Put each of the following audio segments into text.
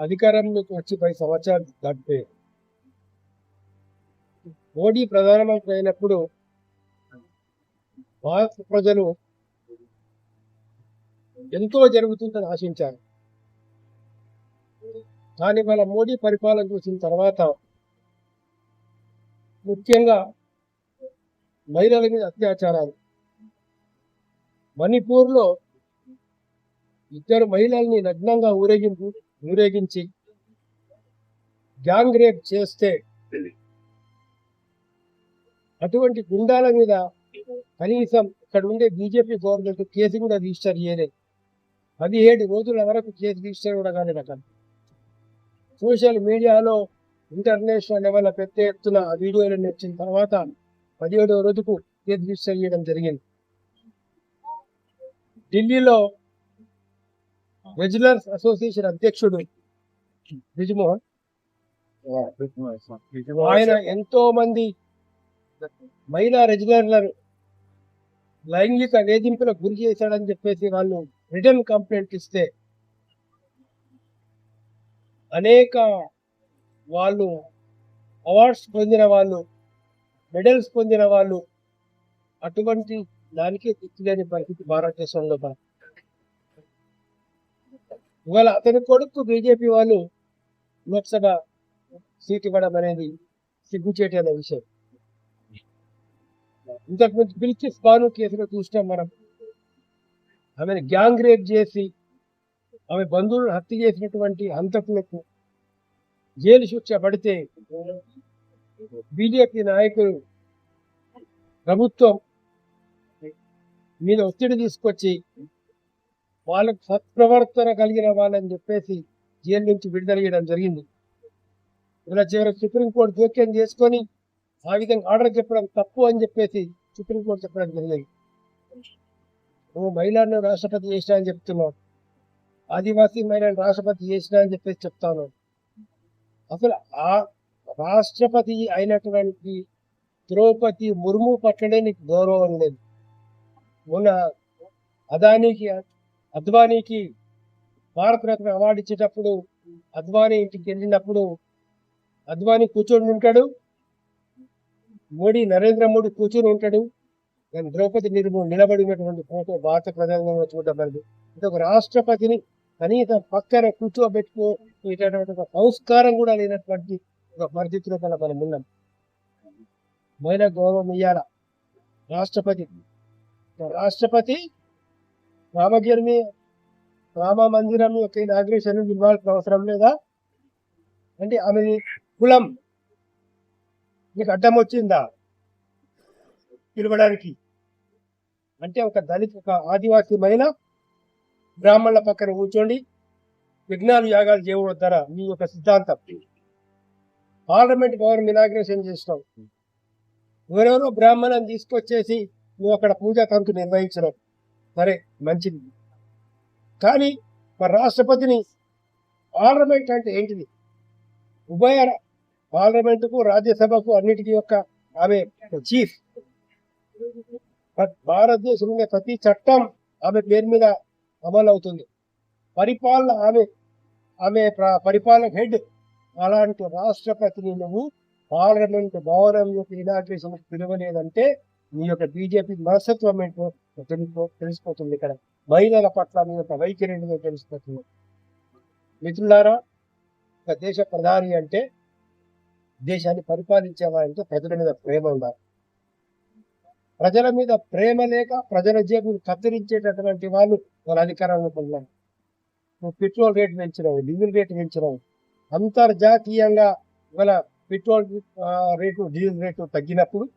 అధికారంలోకి వచ్చి పది సంవత్సరాలు దాటిపోయాయి మోడీ ప్రధానమంత్రి అయినప్పుడు భారత ప్రజలు ఎంతో జరుగుతుందని ఆశించారు. కానీ మన మోడీ పరిపాలన చూసిన తర్వాత ముఖ్యంగా మహిళల మీద అత్యాచారాలు. మణిపూర్లో ఇద్దరు మహిళల్ని నగ్నంగా ఊరేగింపు ఊరేగించి గ్యాంగ్ రేప్ చేస్తే అటువంటి గుండాల మీద కనీసం ఇక్కడ ఉండే బీజేపీ గవర్నమెంట్ కేసు కూడా రిజిస్టర్ చేయలేదు. పదిహేడు రోజుల వరకు కేసు రిజిస్టర్ కూడా కాలేదు అక్కడ సోషల్ మీడియాలో ఇంటర్నేషనల్ లెవెల్ పెద్ద ఎత్తున వీడియోలు నచ్చిన తర్వాత పదిహేడవ రోజుకు కేసు రిజిస్టర్ చేయడం జరిగింది. ఢిల్లీలో రెగ్యులర్స్ అసోసియేషన్ అధ్యక్షుడు బ్రిజ్మోహన్. ఆయన ఎంతో మంది మహిళా రెగ్యులర్లను లైంగిక వేధింపులకు గురి చేశాడని చెప్పేసి వాళ్ళు రిటర్న్ కంప్లైంట్ ఇస్తే అనేక వాళ్ళు అవార్డ్స్ పొందిన వాళ్ళు మెడల్స్ పొందిన వాళ్ళు అటువంటి దానికి దిక్కులేని పరిస్థితి భారతదేశంలో బా- ఇవాళ అతని కొడుకు బీజేపీ వాళ్ళు లోక్సభ సీట్ ఇవ్వడం అనేది సిగ్గుచేటి అనే విషయం. ఇంతకుముందు బిల్కిస్ బాను కేసులో చూసినాం మనం. ఆమెను గ్యాంగ్ రేప్ చేసి ఆమె బంధువులను హత్య చేసినటువంటి హంతకులకు జైలు శిక్ష పడితే బీజేపీ నాయకులు ప్రభుత్వం మీద ఒత్తిడి తీసుకొచ్చి వాళ్ళకు సత్ప్రవర్తన కలిగిన వాళ్ళని చెప్పేసి జైలు నుంచి విడుదల చేయడం జరిగింది. ఇలా చివరి సుప్రీంకోర్టు జోక్యం చేసుకొని ఆ విధంగా ఆర్డర్ చెప్పడం తప్పు అని చెప్పేసి సుప్రీంకోర్టు చెప్పడం జరిగింది. నువ్వు మహిళను రాష్ట్రపతి చేసినా అని చెప్తున్నావు. ఆదివాసీ మహిళను రాష్ట్రపతి చేసినా అని చెప్పేసి చెప్తాను. అసలు ఆ రాష్ట్రపతి అయినటువంటి ద్రౌపది ముర్ము పట్లనే నీకు గౌరవం లేదు. మొన్న అదానీకి అద్వానీకి భారతరత్న అవార్డు ఇచ్చేటప్పుడు అద్వానీ ఇంటికి వెళ్ళినప్పుడు అద్వానీ కూర్చొని ఉంటాడు. మోడీ నరేంద్ర మోడీ కూర్చొని ఉంటాడు. దాని ద్రౌపది నిర్ము నిలబడినటువంటి ఫోటో భారత ప్రధానంగా చూడడం అంటే ఒక రాష్ట్రపతిని కనీసం పక్కన కూర్చోబెట్టుకునేటటువంటి ఒక సంస్కారం కూడా లేనటువంటి ఒక పరిస్థితిలో కల మనం ఉన్నాం. మహిళ గౌరవం ఇయ్యాల రాష్ట్రపతి. రాష్ట్రపతి రామగిరిని రామ మందిరం యొక్క ఇనాగ్రేషన్ ఇవ్వాల్సిన అవసరం లేదా? అంటే ఆమె కులం. నీకు అడ్డం వచ్చిందా? పిలవడానికి. అంటే ఒక దళిత ఒక ఆదివాసీ మహిళ బ్రాహ్మణుల పక్కన కూర్చోండి. విఘ్నాలు యాగాలు చేయవద్దారా మీ యొక్క సిద్ధాంతం. పార్లమెంట్ గవర్నమెంట్ ఇనాగ్రేషన్ చేసినాం ఎవరెవరో బ్రాహ్మణం తీసుకొచ్చేసి నువ్వు అక్కడ పూజా తంతు నిర్వహించడం సరే మంచిది. కానీ మరి రాష్ట్రపతిని పార్లమెంట్ అంటే ఏంటిది? ఉభయ పార్లమెంటుకు రాజ్యసభకు అన్నిటికీ యొక్క ఆమె చీఫ్. భారతదేశంలో ప్రతి చట్టం ఆమె పేరు మీద అమలు అవుతుంది పరిపాలన ఆమె ఆమె పరిపాలన హెడ్. అలాంటి రాష్ట్రపతిని నువ్వు పార్లమెంట్ భవనం యొక్క ఇనాగ్రేషన్ పిలవలేదంటే నీ యొక్క బీజేపీ మనస్తత్వం ఏంటో తెలిపో- తెలిసిపోతుంది ఇక్కడ. మహిళల పట్ల మీ యొక్క వైఖరి ఏంటో తెలిసిపోతుంది. మిత్రులారా ఒక దేశ ప్రధాని అంటే దేశాన్ని పరిపాలించే వారితో ప్రజల మీద ప్రేమ ఉండాలి. ప్రజల మీద ప్రేమ లేక ప్రజల జేబులు కత్తిరించేటటువంటి వాళ్ళు వాళ్ళ అధికారంలో పొందారు నువ్వు పెట్రోల్ రేటు పెంచినావు డీజిల్ రేటు పెంచినావు. అంతర్జాతీయంగా ఇవాళ పెట్రోల్ రేటు డీజిల్ రేటు తగ్గినప్పుడు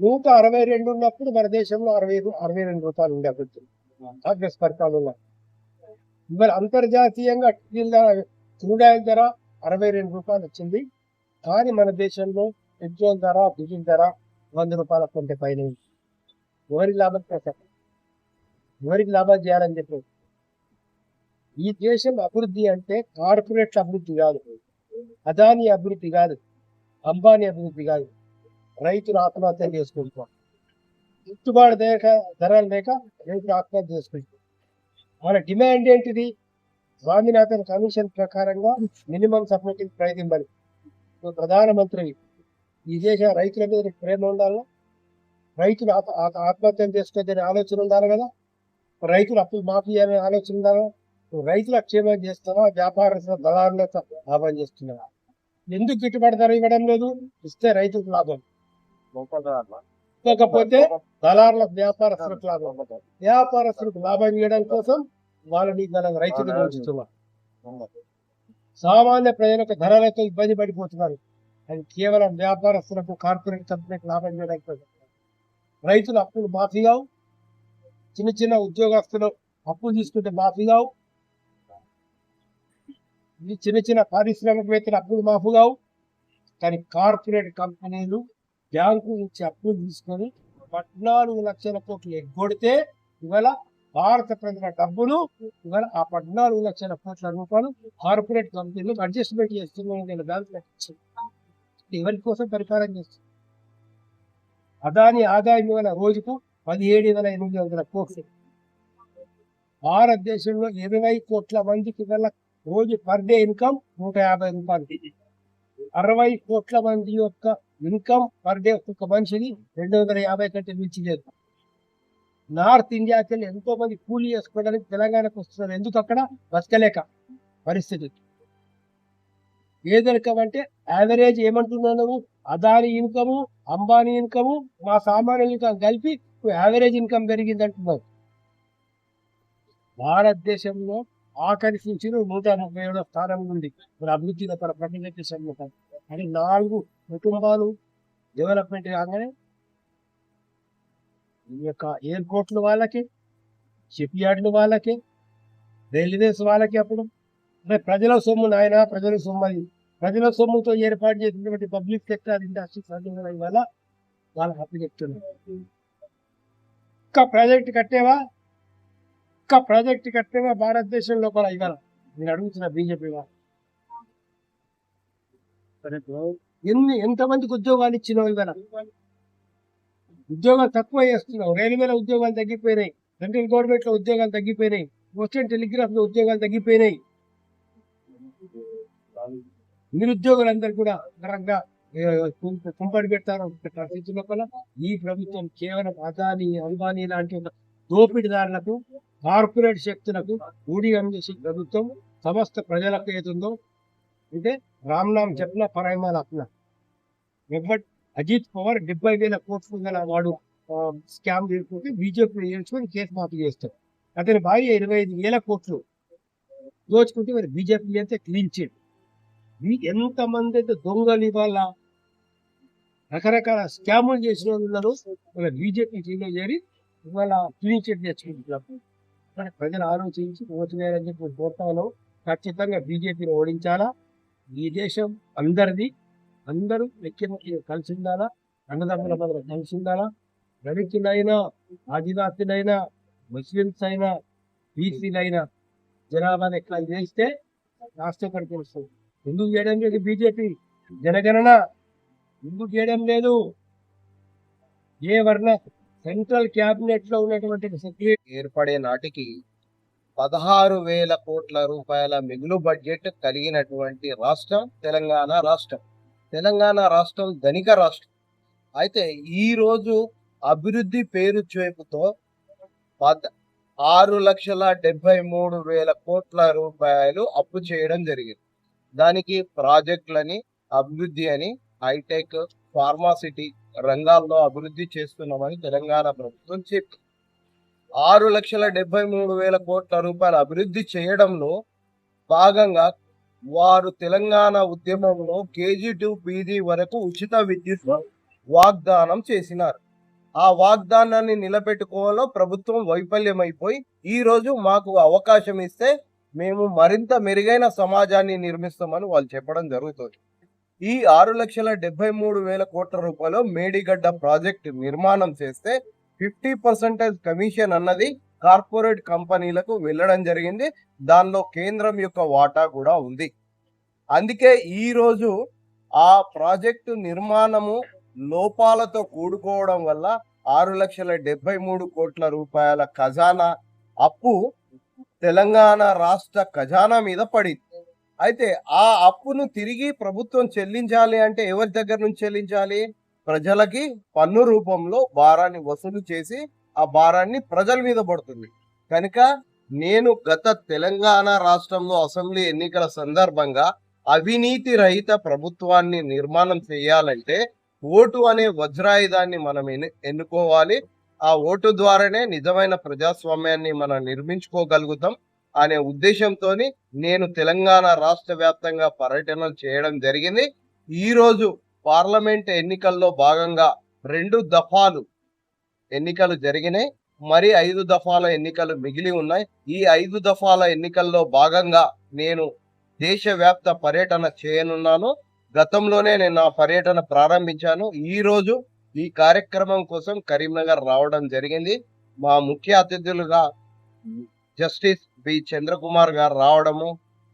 నూట అరవై రెండు ఉన్నప్పుడు మన దేశంలో అరవై అరవై రెండు రూపాయలు ఉండే అభివృద్ధి. కాంగ్రెస్ పరిపాలనలో ఇవాళ అంతర్జాతీయంగా డీజిల్ ధర క్రూడ్ ఆయిల్ ధర అరవై రెండు రూపాయలు వచ్చింది. కానీ మన దేశంలో పెట్రోల్ ధర డీజిల్ ధర వంద రూపాయల కంటే పైన ఎవరికి లాభం చేస్తారు ఎవరికి లాభాలు చేయాలని చెప్పి ఈ దేశం అభివృద్ధి అంటే కార్పొరేట్ అభివృద్ధి కాదు. అదాని అభివృద్ధి కాదు. అంబానీ అభివృద్ధి కాదు. రైతులు ఆత్మహత్య చేసుకుంటున్నారు. గిట్టుబాటు లేక ధరలు లేక రైతులు ఆత్మహత్య చేసుకుంటున్నారు. మన డిమాండ్ ఏంటిది? స్వామినాథన్ కమిషన్ ప్రకారంగా మినిమం సపోర్టింగ్ ప్రైస్ ఇవ్వాలి ప్రధానమంత్రి ఈ దేశ రైతుల మీద ప్రేమ ఉండాలా? రైతులు ఆత్మ- ఆత్మ- ఆత్మహత్యలు చేసుకోవచ్చనే ఆలోచన ఉండాలి కదా? రైతులు అప్పులు మాఫీ అనే ఆలోచన ఉండాలా? నువ్వు రైతుల క్షేమం చేస్తున్నావా వ్యాపారస్తుల దళారులతో లాభం చేస్తున్నావా ఎందుకు గిట్టుబాటు ధర ఇవ్వడం లేదు? ఇస్తే రైతులకు లాభం. ఇవ్వకపోతే దళారులకు వ్యాపారస్తులకు లాభం వ్యాపారస్తులకు లాభం ఇవ్వడం కోసం వాళ్ళని మన రైతులు ఉంచుతున్నారు సామాన్య ప్రజలకు ధరలతో ఇబ్బంది పడిపోతున్నారు. అది కేవలం వ్యాపారస్తులకు కార్పొరేట్ కంపెనీకి లాభం చేయడానికి. రైతులు అప్పులు మాఫీ కావు. చిన్న చిన్న ఉద్యోగస్తులు అప్పులు తీసుకుంటే మాఫీ కావు. చిన్న చిన్న పారిశ్రామికవేత్తలు అప్పులు మాఫీ కావు. కానీ కార్పొరేట్ కంపెనీలు బ్యాంకు నుంచి అప్పులు తీసుకొని పద్నాలుగు లక్షల కోట్లు ఎగ్గొడితే ఇవాళ భారత ప్రజల డబ్బులు ఇవాళ ఆ పద్నాలుగు లక్షల కోట్ల రూపాయలు కార్పొరేట్ కంపెనీలు అడ్జస్ట్మెంట్ చేస్తున్నాయి నేను బ్యాంకులకు ఎవరి కోసం పరిహారం చేస్తుంది? అదాని ఆదాయం ఇవాళ రోజుకు పదిహేడు వేల ఎనిమిది వందల కోట్లు. భారతదేశంలో ఇరవై కోట్ల మందికి గల రోజు పర్ డే ఇన్కమ్ నూట యాభై రూపాయలు. అరవై కోట్ల మంది యొక్క ఇన్కమ్ పర్ డే ఒక్కొక్క మనిషిని రెండు వందల యాభై కంటే మించి లేదు. నార్త్ ఇండియాకి వెళ్ళి ఎంతో మంది కూలీ చేసుకోవడానికి తెలంగాణకు వస్తున్నారు. ఎందుకు అక్కడ? బతకలేక పరిస్థితి. ఏది అంటే యావరేజ్ ఏమంటున్నావు అదాని ఇన్కము అంబానీ ఇన్కము మా సామాన్యుల ఇన్కమ్ కలిపి యావరేజ్ ఇన్కమ్ పెరిగింది అంటున్నావు భారతదేశంలో ఆఖరి నూట ముప్పై ఏడో స్థానం ఉంది. ఇప్పుడు అభివృద్ధి పర ప్రకటన సమ్ముఖం అని నాలుగు కుటుంబాలు డెవలప్మెంట్ కాగానే ఈ యొక్క ఎయిర్పోర్ట్లు వాళ్ళకి షిప్ యార్డ్లు వాళ్ళకి రైల్వేస్ వాళ్ళకి అప్పుడు. ప్రజల సొమ్ము నాయన ప్రజల సొమ్ము అది. ప్రజల సొమ్ముతో ఏర్పాటు చేసినటువంటి పబ్లిక్ సెక్టర్ ఇండస్ట్రీస్ అన్ని కూడా ఇవాళ వాళ్ళకి అప్పచెప్తున్నారు ఒక్క ప్రాజెక్ట్ కట్టేవా? ఒక్క ప్రాజెక్ట్ కట్టేవా? భారతదేశంలో కూడా ఇవాళ? నేను అడుగుతున్నా బీజేపీ వాళ్ళు. ఎన్ని ఎంతమందికి ఉద్యోగాలు ఇచ్చినావు ఇవాళ? ఉద్యోగాలు తక్కువ చేస్తున్నావు. రైల్వేలో ఉద్యోగాలు తగ్గిపోయినాయి. సెంట్రల్ గవర్నమెంట్లో ఉద్యోగాలు తగ్గిపోయినాయి. పోస్టల్ టెలిగ్రాఫ్లో ఉద్యోగాలు తగ్గిపోయినాయి. నిరుద్యోగులందరూ కూడా కుంపడి పెడతారు. పరిస్థితి లోపల ఈ ప్రభుత్వం కేవలం అదాని అంబానీ లాంటి దోపిడిదారులకు కార్పొరేట్ శక్తులకు ఊడిగం చేసే ప్రభుత్వం సమస్త ప్రజలకు ఏతుందో అంటే రామ్నామ్ చెప్పిన పరాయమాల అప్న వెంకట్ అజిత్ పవార్ డెబ్బై వేల కోట్లు గల వాడు స్కామ్ చేసుకుంటే బీజేపీ చేసుకొని కేసు మాఫీ చేస్తాడు. అతని భార్య ఇరవై ఐదు వేల కోట్లు దోచుకుంటే మరి బీజేపీ అయితే క్లీన్ చిట్ ఎంతమంది అయితే దొంగలు ఇవాళ రకరకాల స్కాములు చేసిన వాళ్ళు ఉన్నారు వాళ్ళ బీజేపీ టీంలో చేరి ఇవాళ క్లీన్ చిట్ తెచ్చుకుంటున్నారు. ప్రజలు ఆలోచించి ఓటు వేయాలని చెప్పి కోరుతాను. ఖచ్చితంగా బీజేపీని ఓడించాలా? ఈ దేశం అందరిది. అందరూ ముఖ్యమంత్రి కలిసి ఉండాలా అన్నదమ్ముల మధ్య కలిసి ఉండాలా దళితులైనా ఆదివాసులైనా ముస్లిమ్స్ అయినా బీసీలైనా జనాభా ఎట్లా చేస్తే రాష్ట్రం కనిపిస్తుంది ఎందుకు చేయడం లేదు బీజేపీ. జనగణన ఎందుకు చేయడం లేదు. ఏ వర్ణ సెంట్రల్ క్యాబినెట్లో ఉన్నటువంటి సెక్రటరీ ఏర్పడే నాటికి పదహారు వేల కోట్ల రూపాయల మిగులు బడ్జెట్ కలిగినటువంటి రాష్ట్రం తెలంగాణ రాష్ట్రం. తెలంగాణ రాష్ట్రం ధనిక రాష్ట్రం. అయితే ఈరోజు అభివృద్ధి పేరు చేపుతో పద్ ఆరు లక్షల డెబ్బై మూడు వేల కోట్ల రూపాయలు అప్పు చేయడం జరిగింది. దానికి ప్రాజెక్టులని అభివృద్ధి అని హైటెక్ ఫార్మాసిటీ రంగాల్లో అభివృద్ధి చేస్తున్నామని తెలంగాణ ప్రభుత్వం చెప్పింది ఆరు లక్షల డెబ్బై మూడు వేల కోట్ల రూపాయల అభివృద్ధి చేయడంలో భాగంగా వారు తెలంగాణ ఉద్యమంలో కేజీ టు పీజీ వరకు ఉచిత విద్యుత్ వాగ్దానం చేసినారు. ఆ వాగ్దానాన్ని నిలబెట్టుకోవాలో ప్రభుత్వం వైఫల్యమైపోయి ఈరోజు మాకు అవకాశం ఇస్తే మేము మరింత మెరుగైన సమాజాన్ని నిర్మిస్తామని వాళ్ళు చెప్పడం జరుగుతుంది. ఈ ఆరు లక్షల డెబ్బై మూడు వేల కోట్ల రూపాయలు మేడిగడ్డ ప్రాజెక్ట్ నిర్మాణం చేస్తే ఫిఫ్టీ పర్సెంటేజ్ కమిషన్ అన్నది కార్పొరేట్ కంపెనీలకు వెళ్ళడం జరిగింది. దానిలో కేంద్రం యొక్క వాటా కూడా ఉంది. అందుకే ఈరోజు ఆ ప్రాజెక్టు నిర్మాణము లోపాలతో కూడుకోవడం వల్ల ఆరు లక్షల డెబ్బై మూడు కోట్ల రూపాయల ఖజానా అప్పు తెలంగాణ రాష్ట్ర ఖజానా మీద పడింది. అయితే ఆ అప్పును తిరిగి ప్రభుత్వం చెల్లించాలి అంటే ఎవరి దగ్గర నుంచి చెల్లించాలి? ప్రజలకి పన్ను రూపంలో భారాన్ని వసూలు చేసి ఆ భారాన్ని ప్రజల మీద పడుతుంది. కనుక నేను గత తెలంగాణ రాష్ట్రంలో అసెంబ్లీ ఎన్నికల సందర్భంగా అవినీతి రహిత ప్రభుత్వాన్ని నిర్మాణం చేయాలంటే ఓటు అనే వజ్రాయుధాన్ని మనం ఎన్ని- ఎన్నుకోవాలి. ఆ ఓటు ద్వారానే నిజమైన ప్రజాస్వామ్యాన్ని మనం నిర్మించుకోగలుగుతాం అనే ఉద్దేశంతో నేను తెలంగాణ రాష్ట్ర వ్యాప్తంగా పర్యటన చేయడం జరిగింది. ఈరోజు పార్లమెంట్ ఎన్నికల్లో భాగంగా రెండు దఫాలు ఎన్నికలు జరిగినాయి. మరి ఐదు దఫాల ఎన్నికలు మిగిలి ఉన్నాయి. ఈ ఐదు దఫాల ఎన్నికల్లో భాగంగా నేను దేశవ్యాప్త పర్యటన చేయనున్నాను. గతంలోనే నేను నా పర్యటన ప్రారంభించాను. ఈ రోజు ఈ కార్యక్రమం కోసం కరీంనగర్ రావడం జరిగింది. మా ముఖ్య అతిథులుగా జస్టిస్ బి చంద్రకుమార్ గారు రావడము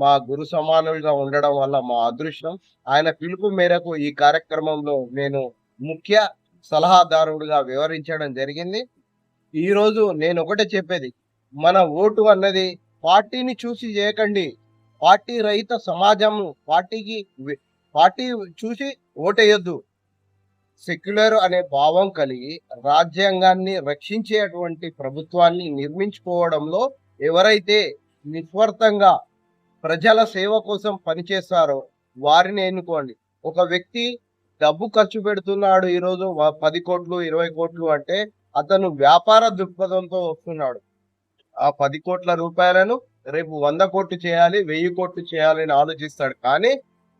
మా గురు సమానులుగా ఉండడం వల్ల మా అదృష్టం. ఆయన పిలుపు మేరకు ఈ కార్యక్రమంలో నేను ముఖ్య సలహాదారుడుగా వివరించడం జరిగింది. ఈరోజు నేను ఒకటే చెప్పేది. మన ఓటు అన్నది పార్టీని చూసి చేయకండి. పార్టీ రహిత సమాజం పార్టీకి పార్టీ చూసి ఓటేయొద్దు. సెక్యులర్ అనే భావం కలిగి రాజ్యాంగాన్ని రక్షించేటువంటి ప్రభుత్వాన్ని నిర్మించుకోవడంలో ఎవరైతే నిస్వార్థంగా ప్రజల సేవ కోసం పనిచేస్తారో వారిని ఎన్నుకోండి. ఒక వ్యక్తి డబ్బు ఖర్చు పెడుతున్నాడు ఈరోజు పది కోట్లు ఇరవై కోట్లు అంటే అతను వ్యాపార దృక్పథంతో వస్తున్నాడు. ఆ పది కోట్ల రూపాయలను రేపు వంద కోట్లు చేయాలి వెయ్యి కోట్లు చేయాలని ఆలోచిస్తాడు. కానీ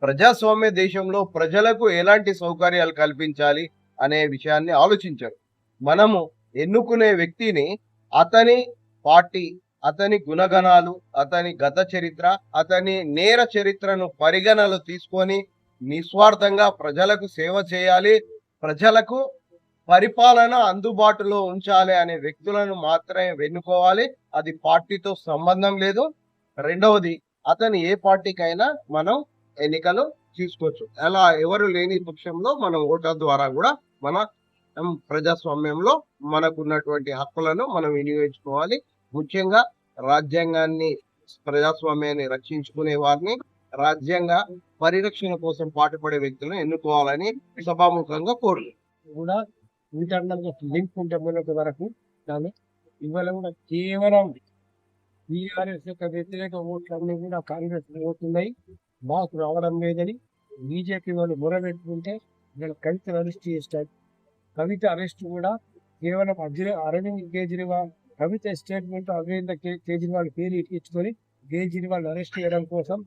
ప్రజాస్వామ్య దేశంలో ప్రజలకు ఎలాంటి సౌకర్యాలు కల్పించాలి అనే విషయాన్ని ఆలోచించారు. మనము ఎన్నుకునే వ్యక్తిని అతని పార్టీ అతని గుణగణాలు అతని గత చరిత్ర అతని నేర చరిత్రను పరిగణలో తీసుకొని నిస్వార్థంగా ప్రజలకు సేవ చేయాలి ప్రజలకు పరిపాలన అందుబాటులో ఉంచాలి అనే వ్యక్తులను మాత్రమే వెన్నుకోవాలి. అది పార్టీతో సంబంధం లేదు. రెండవది అతను ఏ పార్టీకైనా మనం ఎన్నికలు తీసుకోవచ్చు. అలా ఎవరు లేని పక్షంలో మనం ఓటర్ ద్వారా కూడా మన ప్రజాస్వామ్యంలో మనకున్నటువంటి హక్కులను మనం వినియోగించుకోవాలి. ముఖ్యంగా రాజ్యాంగాన్ని ప్రజాస్వామ్యాన్ని రక్షించుకునే వారిని రాజ్యాంగ పరిరక్షణ కోసం పాటుపడే వ్యక్తులను ఎన్నుకోవాలని సభాముఖంగా కోరు కూడా ఇంటర్నల్గా లింక్ ఉంటే మొన్నటి వరకు కానీ ఇవాళ కూడా కేవలం బీఆర్ఎస్ యొక్క వ్యతిరేక ఓట్లన్నీ కూడా కాంగ్రెస్ అవుతున్నాయి మాకు రావడం లేదని బీజేపీ వాళ్ళు మొరబెట్టుకుంటే వీళ్ళ కవిత అరెస్ట్ చేస్తారు. కవిత అరెస్ట్ కూడా కేవలం అగ్ర అరవింద్ కేజ్రీవాల్ కవిత స్టేట్మెంట్ అరవింద్ కే- కేజ్రీవాల్ పేరు ఇచ్చుకొని కేజ్రీవాల్ అరెస్ట్ చేయడం కోసం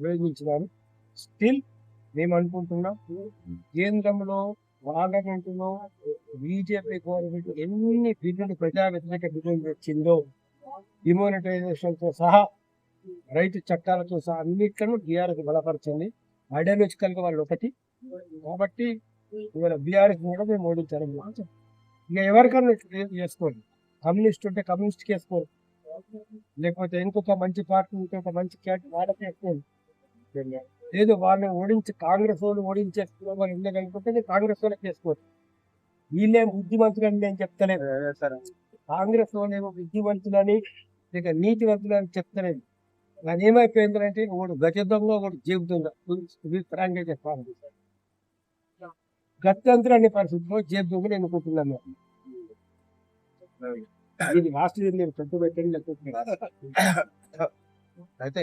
ప్రయోగించినారు స్టిల్ మేము అనుకుంటున్నాం కేంద్రంలో పార్లమెంటులో బీజేపీ గవర్నమెంట్ ఎన్ని బిల్లులు ప్రజా వ్యతిరేక బిల్లులు తెచ్చిందో డిమోనిటైజేషన్తో సహా రైతు చట్టాలతో సహా అన్నిట్లను బీఆర్ఎస్ బలపరిచింది. ఐడియాలజికల్గా వాళ్ళు ఒకటి. కాబట్టి ఇవాళ బీఆర్ఎస్ కూడా మేము ఓడించాలని ఇక ఎవరికన్నా చేసుకోండి. కమ్యూనిస్ట్ ఉంటే కమ్యూనిస్ట్ వేసుకోండి లేకపోతే ఇంకొక మంచి పార్టీ ఉంటే ఒక మంచి క్యాట్ వాళ్ళకి వేసుకోండి లేదు వాళ్ళని ఓడించి కాంగ్రెస్ వాళ్ళు ఓడించేస్తున్నామని ఉండగలుగుతుంటే కాంగ్రెస్ వాళ్ళకి వేసుకోవచ్చు వీళ్ళేం బుద్ధిమంతులు అని నేను చెప్తలేదు కాంగ్రెస్ వాళ్ళు ఏమో బుద్ధిమంతులని లేక నీతివంతులని చెప్తలేదు అది ఏమైపోయిందంటే ఒకడు గజ దొంగ ఒకడు జీబుతుందా ఫ్రాంక్గా చెప్పాలి. గత్యంతరం అనే పరిస్థితిలో దొంగలు ఎన్నుకుంటున్నాను ఇది లాస్ట్ ఇయర్ నేను పెట్టు పెట్టండి లేకపోతే అయితే